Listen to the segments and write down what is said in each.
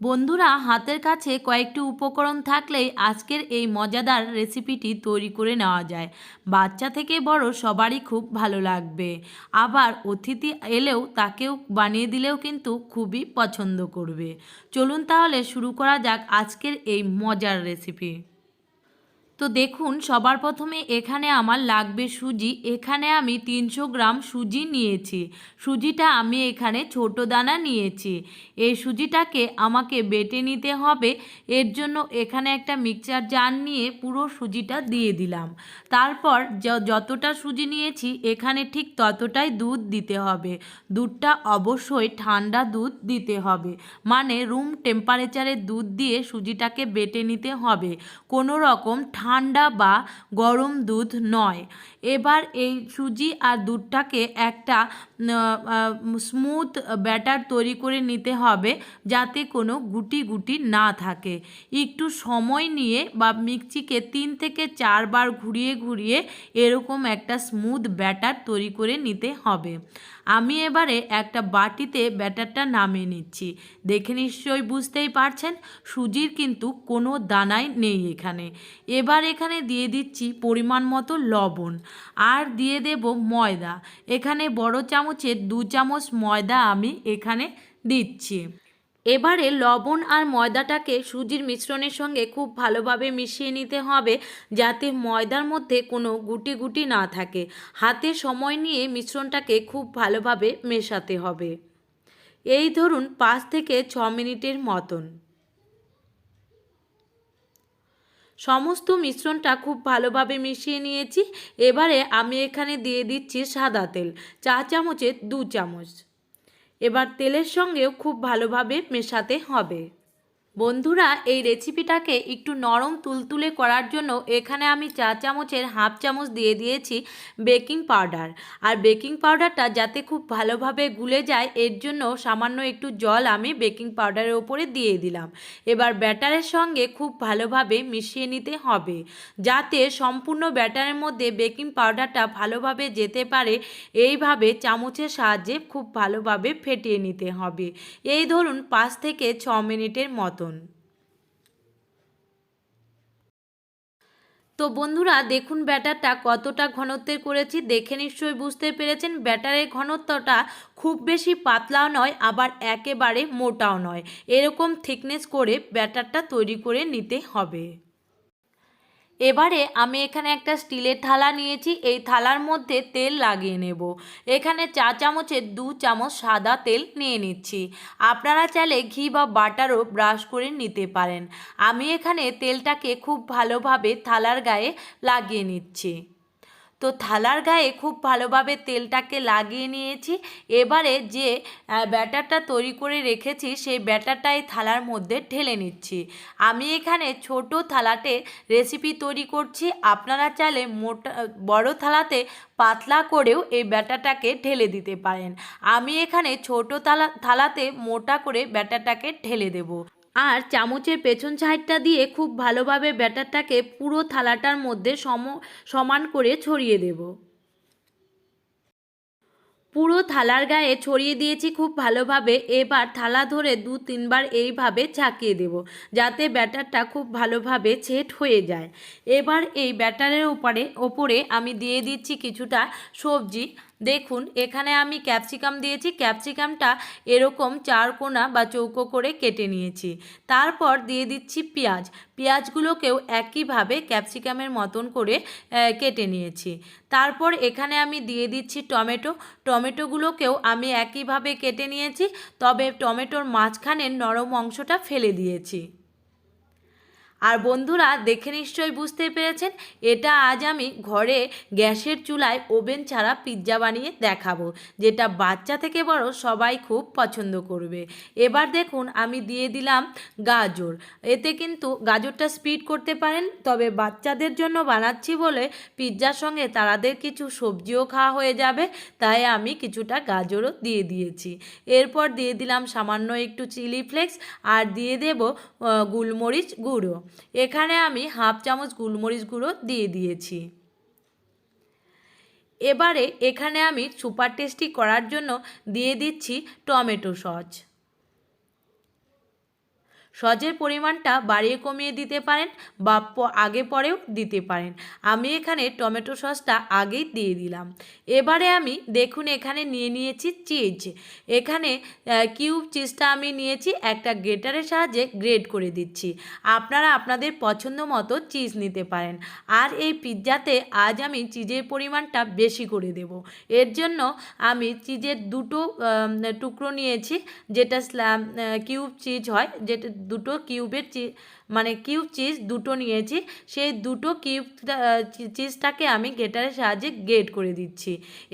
বন্ধুরা, হাতের কাছে কয়েকটি উপকরণ থাকলেই আজকের এই মজাদার রেসিপিটি তৈরি করে নেওয়া যায়। বাচ্চা থেকে বড় সবারই খুব ভালো লাগবে। আবার অতিথি এলেও তাকেও বানিয়ে দিলেও কিন্তু খুবই পছন্দ করবে। চলুন তাহলে শুরু করা যাক আজকের এই মজার রেসিপি। তো দেখুন, সবার প্রথমে এখানে আমার লাগবে সুজি। এখানে আমি তিনশো গ্রাম সুজি নিয়েছি। সুজিটা আমি এখানে ছোট দানা নিয়েছি। এই সুজিটাকে আমাকে বেটে নিতে হবে। এর জন্য এখানে একটা মিক্সচার জার নিয়ে পুরো সুজিটা দিয়ে দিলাম। তারপর যতটা সুজি নিয়েছি, এখানে ঠিক ততটাই দুধ দিতে হবে। দুধটা অবশ্যই ঠান্ডা দুধ দিতে হবে। মানে রুম টেম্পারেচারের দুধ দিয়ে সুজিটাকে বেটে নিতে হবে। কোনো রকম ঠান্ডা বা গরম দুধ নয়। এবার এই সুজি আর দুধটাকে একটা স্মুথ ব্যাটার তৈরি করে নিতে হবে যাতে কোনো গুটি গুটি না থাকে। একটু সময় নিয়ে বা মিক্সিকে তিন থেকে চারবার ঘুরিয়ে ঘুরিয়ে এরকম একটা স্মুথ ব্যাটার তৈরি করে নিতে হবে। আমি এবারে একটা বাটিতে ব্যাটারটা নামিয়ে নিচ্ছি। দেখে নিশ্চয়ই বুঝতেই পারছেন, সুজির কিন্তু কোনো দানাই নেই এখানে। এবার এখানে দিয়ে দিচ্ছি পরিমাণ মতো লবণ। আর দিয়ে দেব ময়দা। এখানে বড় চামচের দু চামচ ময়দা আমি এখানে দিচ্ছি। এবারে লবণ আর ময়দাটাকে সুজির মিশ্রণের সঙ্গে খুব ভালোভাবে মিশিয়ে নিতে হবে যাতে ময়দার মধ্যে কোনো গুটি গুটি না থাকে। হাতে সময় নিয়ে মিশ্রণটাকে খুব ভালোভাবে মেশাতে হবে। এই ধরুন পাঁচ থেকে ছ মিনিটের মতন। সমস্ত মিশ্রণটা খুব ভালোভাবে মিশিয়ে নিয়েছি। এবারে আমি এখানে দিয়ে দিচ্ছি সাদা তেল, চা চামচের দু চামচ। এবার তেলের সঙ্গেও খুব ভালোভাবে মেশাতে হবে। বন্ধুরা, এই রেসিপিটাকে একটু নরম তুলতুলে করার জন্য এখানে আমি চা চামচের হাফ চামচ দিয়ে দিয়েছি বেকিং পাউডার। আর বেকিং পাউডারটা যাতে খুব ভালোভাবে গুলে যায়, এর জন্য সামান্য একটু জল আমি বেকিং পাউডারের ওপরে দিয়ে দিলাম। এবার ব্যাটারের সঙ্গে খুব ভালোভাবে মিশিয়ে নিতে হবে, যাতে সম্পূর্ণ ব্যাটারের মধ্যে বেকিং পাউডারটা ভালোভাবে যেতে পারে। এইভাবে চামচের সাহায্যে খুব ভালোভাবে ফেটিয়ে নিতে হবে। এই ধরুন পাঁচ থেকে ছ মিনিটের মতন তো বন্ধুরা, দেখুন ব্যাটারটা কতটা ঘনত্বের করেছি। দেখে নিশ্চয়ই বুঝতে পেরেছেন, ব্যাটারের ঘনত্বটা খুব বেশি পাতলাও নয়, আবার একেবারে মোটাও নয়। এরকম থিকনেস করে ব্যাটারটা তৈরি করে নিতে হবে। এবারে আমি এখানে একটা স্টিলের থালা নিয়েছি, এই থালার মধ্যে তেল লাগিয়ে নেব। এখানে চা চামচের দু চামচ সাদা তেল নিয়ে নিচ্ছি। আপনারা চাইলে ঘি বা বাটারও ব্রাশ করে নিতে পারেন। আমি এখানে তেলটাকে খুব ভালোভাবে থালার গায়ে লাগিয়ে নিচ্ছি। তো থালার গায়ে খুব ভালোভাবে তেলটাকে লাগিয়ে নিয়েছি। এবারে যে ব্যাটারটা তৈরি করে রেখেছি, সেই ব্যাটারটাই থালার মধ্যে ঢেলে নিচ্ছি। আমি এখানে ছোট থালাতে রেসিপি তৈরি করছি। আপনারা চাইলে মোটা বড় থালাতে পাতলা করেও এই ব্যাটারটাকে ঢেলে দিতে পারেন। আমি এখানে ছোট থালা, থালাতে মোটা করে ব্যাটারটাকে ঢেলে দেবো। আর চামচের পেছন সাইডটা দিয়ে খুব ভালোভাবে ব্যাটারটাকে পুরো থালাটার মধ্যে সম, সমান করে ছড়িয়ে দেব। পুরো থালার গায়ে ছড়িয়ে দিয়েছি খুব ভালোভাবে। এবার থালা ধরে দু, তিনবার এইভাবে ঝাঁকিয়ে দেব যাতে ব্যাটারটা খুব ভালোভাবে ছেট হয়ে যায়। এবার এই ব্যাটারের উপরে ওপরে আমি দিয়ে দিচ্ছি কিছুটা সবজি। দেখুন, এখানে আমি ক্যাপসিকাম দিয়েছি। ক্যাপসিকামটা এরকম চার কোনা বা চৌকো করে কেটে নিয়েছি। তারপর দিয়ে দিচ্ছি পেঁয়াজ। পেঁয়াজগুলোকেও একইভাবে ক্যাপসিকামের মতন করে কেটে নিয়েছি। তারপর এখানে আমি দিয়ে দিচ্ছি টমেটো। টমেটোগুলোকেও আমি একইভাবে কেটে নিয়েছি, তবে টমেটোর মাঝখানের নরম অংশটা ফেলে দিয়েছি। আর বন্ধুরা, দেখে নিশ্চয়ই বুঝতে পেরেছেন, এটা আজ আমি ঘরে গ্যাসের চুলায় ওভেন ছাড়া পিৎজা বানিয়ে দেখাবো, যেটা বাচ্চা থেকে বড় সবাই খুব পছন্দ করবে। এবার দেখুন, আমি দিয়ে দিলাম গাজর। এতে কিন্তু গাজরটা স্পিড করতে পারেন, তবে বাচ্চাদের জন্য বানাচ্ছি বলে পিৎজার সঙ্গে তাদের কিছু সবজিও খাওয়া হয়ে যাবে, তাই আমি কিছুটা গাজরও দিয়ে দিয়েছি। এরপর দিয়ে দিলাম সামান্য একটু চিলি ফ্লেক্স, আর দিয়ে দেব গোলমরিচ গুঁড়ো। এখানে আমি হাফ চামচ গোলমরিচ গুঁড়ো দিয়ে দিয়েছি। এবারে এখানে আমি সুপার টেস্টি করার জন্য দিয়ে দিচ্ছি টমেটো সস। সজের পরিমাণটা বাড়িয়ে কমিয়ে দিতে পারেন বা আগে পরেও দিতে পারেন। আমি এখানে টমেটো সসটা আগেই দিয়ে দিলাম। এবারে আমি দেখুন এখানে নিয়ে নিয়েছি চিজ। এখানে কিউব চিজটা আমি নিয়েছি, একটা গ্রেটারের সাহায্যে গ্রেড করে দিচ্ছি। আপনারা আপনাদের পছন্দ মতো চিজ নিতে পারেন। আর এই পিৎজাতে আজ আমি চিজের পরিমাণটা বেশি করে দেব। এর জন্য আমি চিজের দুটো টুকরো নিয়েছি, যেটা কিউব চিজ হয়, যেটা দুটো কিউবের মানে কিউব চিজ দুটো নিয়েছি। সেই দুটো কিউব চিজটাকে আমি গেটারের সাহায্যে গেট করে দিচ্ছি।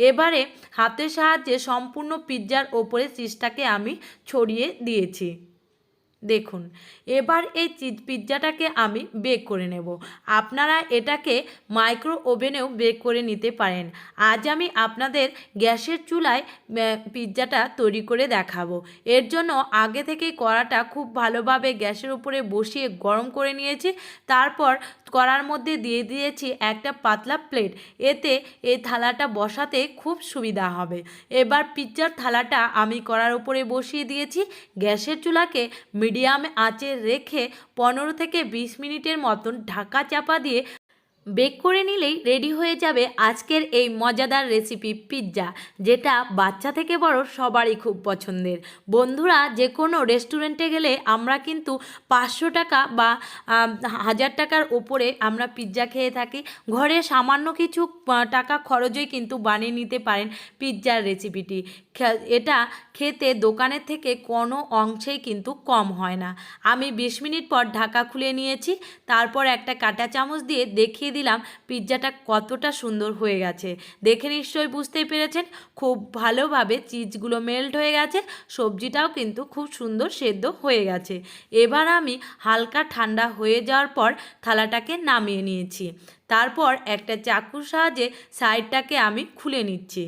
এবারে হাতের সাহায্যে সম্পূর্ণ পিৎজার ওপরে চিজটাকে আমি ছড়িয়ে দিয়েছি। দেখুন, এবার এই চিজ পিৎজাটাকে আমি বেক করে নেব। আপনারা এটাকে মাইক্রো ওভেনেও বেক করে নিতে পারেন। আজ আমি আপনাদের গ্যাসের চুলায় পিৎজাটা তৈরি করে দেখাবো। এর জন্য আগে থেকে কড়াটা খুব ভালোভাবে গ্যাসের উপরে বসিয়ে গরম করে নিয়েছি। তারপর কড়ার মধ্যে দিয়ে দিয়েছি একটা পাতলা প্লেট। এতে এই থালাটা বসাতে খুব সুবিধা হবে। এবার পিৎজার থালাটা আমি কড়ার উপরে বসিয়ে দিয়েছি। গ্যাসের চুলাকে মিডিয়াম আঁচে রেখে পনেরো থেকে বিশ মিনিটের মতন ঢাকা চাপা দিয়ে বেক করে নিলেই রেডি হয়ে যাবে আজকের এই মজাদার রেসিপি পিৎজা, যেটা বাচ্চা থেকে বড় সবারই খুব পছন্দের। বন্ধুরা যে কোনো রেস্টুরেন্টে গেলে আমরা কিন্তু পাঁচশো টাকা বা হাজার টাকার ওপরে আমরা পিৎজা খেয়ে থাকি। ঘরে সামান্য কিছু টাকা খরচই কিন্তু বানিয়ে নিতে পারেন পিৎজার রেসিপিটি। এটা খেতে দোকানের থেকে কোনো অংশেই কিন্তু কম হয় না। আমি বিশ মিনিট পর ঢাকা খুলে নিয়েছি, তারপর একটা কাঁটা চামচ দিয়ে দেখিয়ে দিলাম, পিৎজাটা কতটা সুন্দর হয়ে গেছে। দেখে নিশ্চয়ই বুঝতেই পেরেছেন, খুব ভালোভাবে চিজগুলো মেল্ট হয়ে গেছে, সবজিটাও কিন্তু খুব সুন্দর সেদ্ধ হয়ে গেছে। এবার আমি হালকা ঠান্ডা হয়ে যাওয়ার পর থালাটাকে নামিয়ে নিয়েছি। তারপর একটা চাকুর সাহায্যে সাইডটাকে আমি খুলে নিচ্ছি।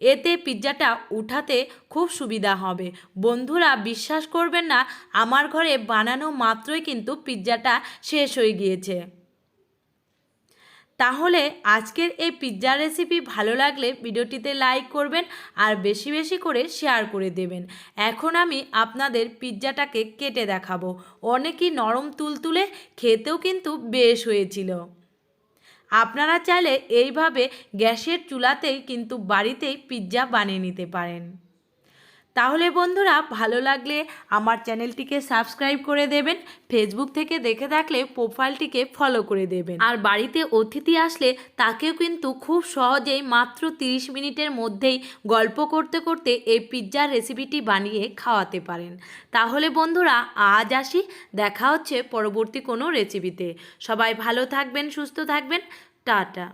এতে পিৎজাটা উঠাতে খুব সুবিধা হবে। বন্ধুরা, বিশ্বাস করবেন না, আমার ঘরে বানানো মাত্রই কিন্তু পিৎজাটা শেষ হয়ে গিয়েছে। তাহলে আজকের এই পিৎজা রেসিপি ভালো লাগলে ভিডিওটিতে লাইক করবেন আর বেশি বেশি করে শেয়ার করে দেবেন। এখন আমি আপনাদের পিৎজাটাকে কেটে দেখাবো। অনেকই নরম তুলতুলে, খেতেও কিন্তু বেশ হয়েছিল। আপনারা চাইলে এইভাবে গ্যাসের চুলাতেই কিন্তু বাড়িতেই পিৎজা বানিয়ে নিতে পারেন। তাহলে বন্ধুরা, ভালো লাগলে আমার চ্যানেলটিকে সাবস্ক্রাইব করে দেবেন ফেসবুক থেকে দেখে থাকলে প্রোফাইলটিকে ফলো করে দেবেন। আর বাড়িতে অতিথি আসলে তাকেও কিন্তু খুব সহজেই মাত্র 30 মিনিটের মধ্যেই গল্প করতে করতে এই পিৎজার রেসিপিটি বানিয়ে খাওয়াতে পারেন। তাহলে বন্ধুরা, আজ আসি, দেখা হচ্ছে পরবর্তী কোনো রেসিপিতে সবাই ভালো থাকবেন, সুস্থ থাকবেন, টাটা।